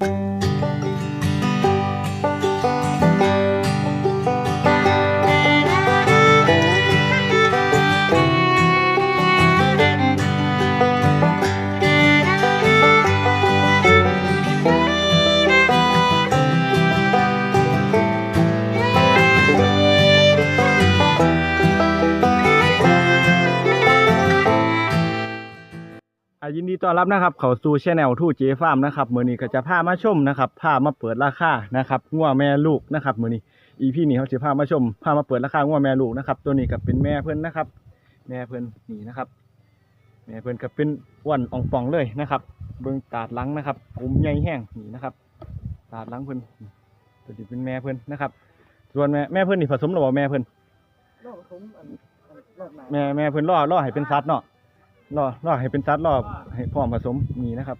อ่า ยินดีต้อนรับนะครับ เข้าสู่ช anel ทูเจฟาร์มนะครับมื้อนี้ก็จะพามาชมนะครับพามาเปิดราคานะครับงัวแม่ลูกนะครับมื้อนี้ EP นี้เขาจะพามาชมพามาเปิดราคางัวแม่ลูกนะครับ ตัวนี้ก็เป็นแม่เพิ่นนะครับ แม่เพิ่นนี่นะครับ แม่เพิ่นก็เป็นอ้วนอ่องป่องเลยนะครับ เบิ่งตาดหลังนะครับกลุ่มใหญ่แห้งนี่นะครับ ตาดหลังเพิ่นตัวนี้เป็นแม่เพิ่นนะครับ ส่วนแม่แม่เพิ่นนี่ผสมหรือเปล่าแม่เพิ่นรอบผมอันอันรอบหนาแม่แม่เพิ่นล่อล่อให้เป็นสัตว์เนาะ ล่อล่อให้เป็นสัตว์ล่อให้พร้อมผสมนี่นะครับ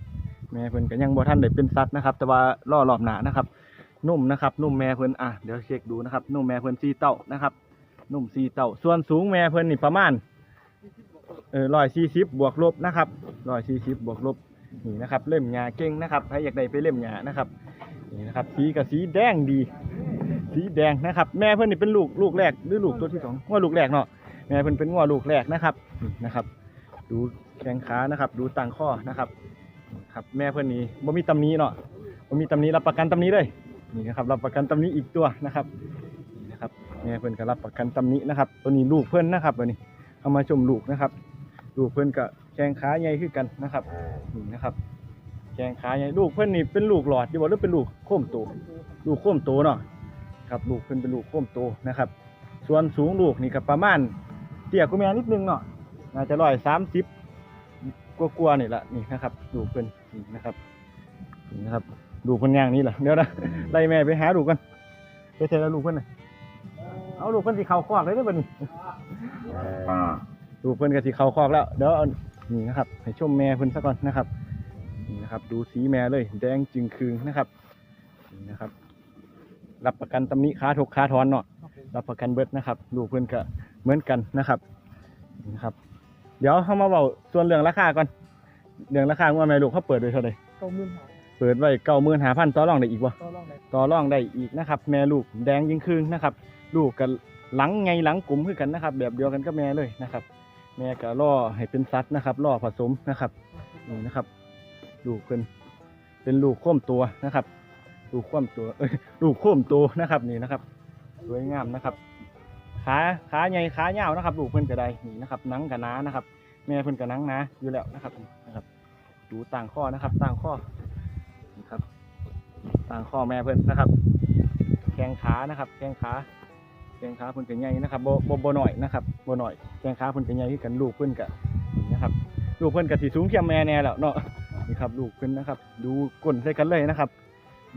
แม่เพิ่นก็ยังบ่ทันได้เป็นสัตว์นะครับ แต่ว่าล่อรอบหนานะครับ นุ่มนะครับ นุ่มแม่เพิ่นอะเดี๋ยวเช็คดูนะครับ นุ่มแม่เพิ่น4เต้านะครับ นุ่ม4เต้าส่วนสูงแม่เพิ่นนี่ประมาณเออ140บบวกลบนะครับ140บบวกลบนี่นะครับเล่มหญ้าเก่งนะครับใครอยากได้ไปเล่มหญ้านะครับนี่นะครับสีก็สีแดงดี สีแดงนะครับ แม่เพิ่นนี่เป็นลูกลูกแรกหรือลูกตัวที่สองว่าลูกแรกเนาะแม่เพิ่นเป็นงัวลูกแรกนะครับนะครับ ดูแข้งขานะครับ ดูต่างข้อนะครับ ครับแม่เพิ่อนนี่บ่มีตำหนี้เนาะบ่มีตำหนี้รับประกันตำหนี้เลยนี่นะครับรับประกันตำหนี้อีกตัวนะครับนี่นะครับแม่เพิ่อนก็รับประกันตำหนี้นะครับ ตัวนี้ลูกเพิ่อนนะครับตัวนี้เอามาชมลูกนะครับลูกเพิ่อนก็แข้งขาใหญ่ขึ้นกันนะครับนี่นะครับแข้งขาใหญ่ลูกเพิ่อนนี่เป็นลูกหลอดดีบ่หรือเป็นลูกโค้มโตลูกโค้มโตเนาะครับลูกเพิ่นเป็นลูกโค้มโตนะครับ ส่วนสูงลูกนี่ก็ประมาณเตี้ยกว่าแม่นิดนึงเนาะ น่าจะร้อยสามสิบกลัวาๆนี่แหละนี่นะครับลูกเพิ่นนี่นะครับนี่นะครับลูกเพิ่นย่างนี่แหละเดี๋ยวนะไล่แม่ไปหาลูกกันไปเทแล้วลูกเพิ่นน่ะเอาลูกเพิ่นสิเข้าคอกเลยเด้อบัดนี้ลูกเพิ่นก็สิเข้าคอกแล้วเดี๋ยวเอานี่นะครับ ให้ชมแม่เพิ่นซะก่อนนะครับนี่นะครับ ดูสีแม่เลย แดงจึงคืงนะครับนี่นะครับ รับประกันตำหนิขาถกขาทอนเนาะรับประกันเบิดนะครับ ลูกเพื่อนก็เหมือนกันนะครับนี่นะครับ เดี๋ยวเขามาเบาส่วนเรื่องราคาก่อน เรื่องราคาว่าแม่ลูกเขาเปิดไว้เท่าไหร่เก้าหมื่นหาเปิดไว้เก้าหมื่นหาพันต่อรองได้อีกวะต่อรองไหนต่อรองได้อีกนะครับ แม่ลูกแดงยิ่งคืนนะครับ ลูกกับหลังไงหลังกลุ่มคือกันนะครับ แบบเดียวกันกับแม่เลยนะครับ แม่ก็ล่อให้เป็นซัดนะครับล่อผสมนะครับนี่นะครับ ลูกเป็นเป็นลูกโค้มตัวนะครับ ลูกโค้มตัวเอ้ยลูกโค้มตัวนะครับนี่นะครับ สวยงามนะครับ ขาขาใหญ่ขายาวนะครับลูกเพิ่อนก็ไดนี่นะครับนังกะหนานะครับ แม่เพิ่อนก็หนังนาอยู่แล้วนะครับนะครับดูต่างข้อนะครับ ต่างข้อนะครับ ต่างข้อแม่เพิ่อนนะครับ แข้งขานะครับ แข้งขาแข้งขาเพิ่อนก็ใหญ่นะครับบ่บ่บ่น้อยนะครับโบ่น้อยแข้งขาเพิ่อนก็ใหญ่คือกันลูกเพิ่อนก็นี่นะครับลูกเพิ่อนก็สิสูงเทียมแม่แน่แล้วเนาะนี่ครับลูกเพิ่อนนะครับ ดูก้นใส่กันเลยนะครับ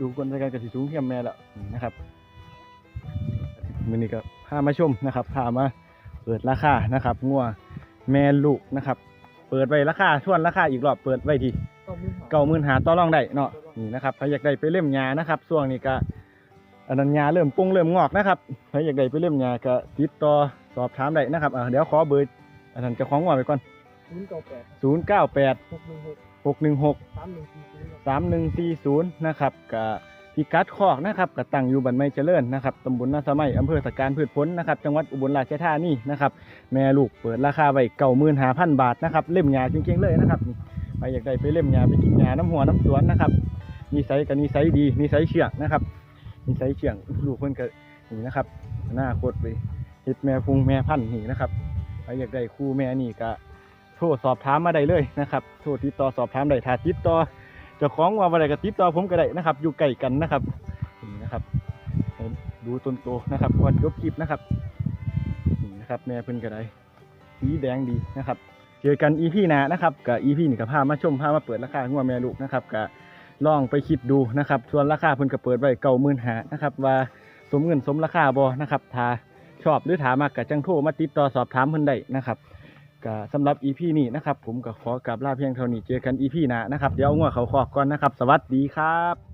ดูก้นใส่กันก็สิสูงเทียมแม่แล้วนี่นะครับ มื้อนี้ก็พามาชมนะครับพามาเปิดราคานะครับงัวแม่ลูกนะครับ เปิดไว้ราคาทวนราคาอีกรอบเปิดไว้ที่เก้าหมื่นหาเก้าหมื่นหาต่อรองได้เนาะนี่นะครับใครอยากได้ไปเล่มยานะครับช่วงนี้ก็อันนั้นยาเริ่มปุงเริ่มงอกนะครับใครอยากได้ไปเล่มยาก็ติดต่อสอบถามได้นะครับอ่าเดี๋ยวขอเบอร์อันนั้นเจะของงัวไปก่อนศูนย์เก้าแปดศูนย์เก้าแปดหกหนึ่งหกหกหนึ่งหกสามหนึ่งสี่ศูนย์สามหนึ่งสี่ศูนย์นะครับกับ พิกัดคอกนะครับกับตั้งอยู่บันไม้เจริญนะครับตำบลนาสมัยอำเภอตะการพืชผลนะครับจังหวัดอุบลราชธานีนะครับแม่ลูกเปิดราคาไว้เก้าหมื่นห้าพันบาทนะครับเล่มหยาจริงๆเลยนะครับนี่ใครอยากได้ไปเล่มหยาไปกินหยาน้ำหัวน้ำสวนนะครับนิสัยกับนิสัยดีนิสัยเชื่องนะครับนิสัยเชื่องลูกเพิ่นก็นี่นะครับหน้าโคตรไปเฮ็ดแม่พุงแม่พันธุ์นี่นะครับใครอยากได้คู่แม่นี่ก็โทรสอบถามมาได้เลยนะครับโทรติดต่อสอบถามได้ถ้าติดต่อ เจ้าของว่าอะไรก็ติดต่อผมก็ได้นะครับ อยู่ใกล้กันนะครับนี่นะครับให้ดูต้นโตนะครับก่อนจบคลิปนะครับนี่นะครับ แม่เพิ่นก็ได้สีแดงดีนะครับ เจอกันอีพีหน้านะครับกับอีพีนี่ก็พามาชมพามาเปิดราคาหัวแม่ลูกนะครับก็ลองไปคิดดูนะครับ ส่วนราคาเพิ่นก็เปิดไว้เก้าหมื่นหานะครับ ว่าสมเงินสมราคาบ่นะครับถ้าชอบหรือถามมากกับจังโทรมาติดต่อสอบถามเพิ่นได้นะครับ ก็สำหรับ EP นี้นะครับ ผมก็ขอกลับลาเพียงเท่านี้เจอกัน EP หน้านะครับ เดี๋ยวเอางัวเขาขอบก่อนนะครับ สวัสดีครับ